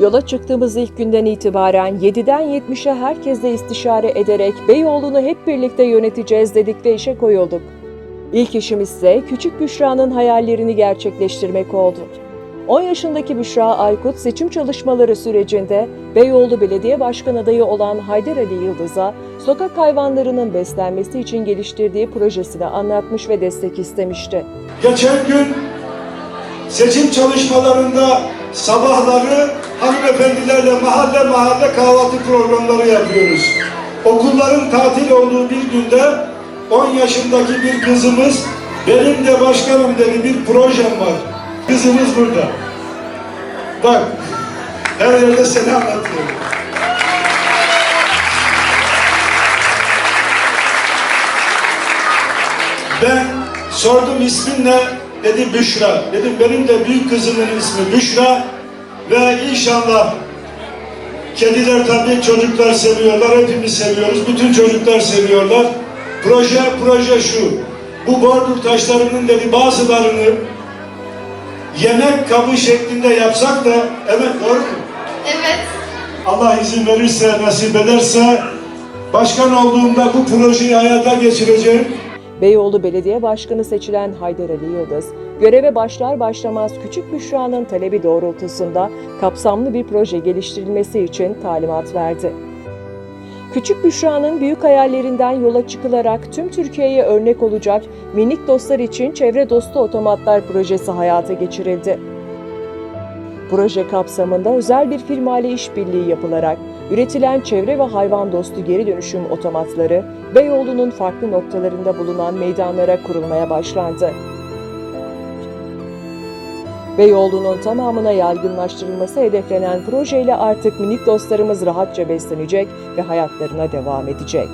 Yola çıktığımız ilk günden itibaren 7'den 70'e herkesle istişare ederek Beyoğlu'nu hep birlikte yöneteceğiz dedik ve işe koyulduk. İlk işimiz ise küçük Büşra'nın hayallerini gerçekleştirmek oldu. 10 yaşındaki Büşra Aykut seçim çalışmaları sürecinde Beyoğlu Belediye Başkan adayı olan Haydar Ali Yıldız'a sokak hayvanlarının beslenmesi için geliştirdiği projesini anlatmış ve destek istemişti. Geçen gün seçim çalışmalarında sabahları hanımefendilerle mahalle mahalle kahvaltı programları yapıyoruz. Okulların tatil olduğu bir günde 10 yaşındaki bir kızımız benim de başkanım dedi bir projem var. Kızımız burada. Bak her yerde seni anlatıyor. Ben sordum ismin ne? Dedi Büşra. Dedim benim de büyük kızımın ismi Büşra. Ve inşallah kediler tabii çocuklar seviyorlar. Hepimiz seviyoruz. Bütün çocuklar seviyorlar. Proje proje şu. Bu bordür taşlarının dedi bazılarını yemek kabı şeklinde yapsak da evet doğru mu? Evet. Allah izin verirse, nasip ederse başkan olduğumda bu projeyi hayata geçireceğim. Beyoğlu Belediye Başkanı seçilen Haydar Ali Yıldız, göreve başlar başlamaz Küçük Büşra'nın talebi doğrultusunda kapsamlı bir proje geliştirilmesi için talimat verdi. Küçük Büşra'nın büyük hayallerinden yola çıkılarak tüm Türkiye'ye örnek olacak minik dostlar için çevre dostu otomatlar projesi hayata geçirildi. Proje kapsamında özel bir firma ile işbirliği yapılarak üretilen çevre ve hayvan dostu geri dönüşüm otomatları Beyoğlu'nun farklı noktalarında bulunan meydanlara kurulmaya başlandı. Beyoğlu'nun tamamına yaygınlaştırılması hedeflenen projeyle artık minik dostlarımız rahatça beslenecek ve hayatlarına devam edecek.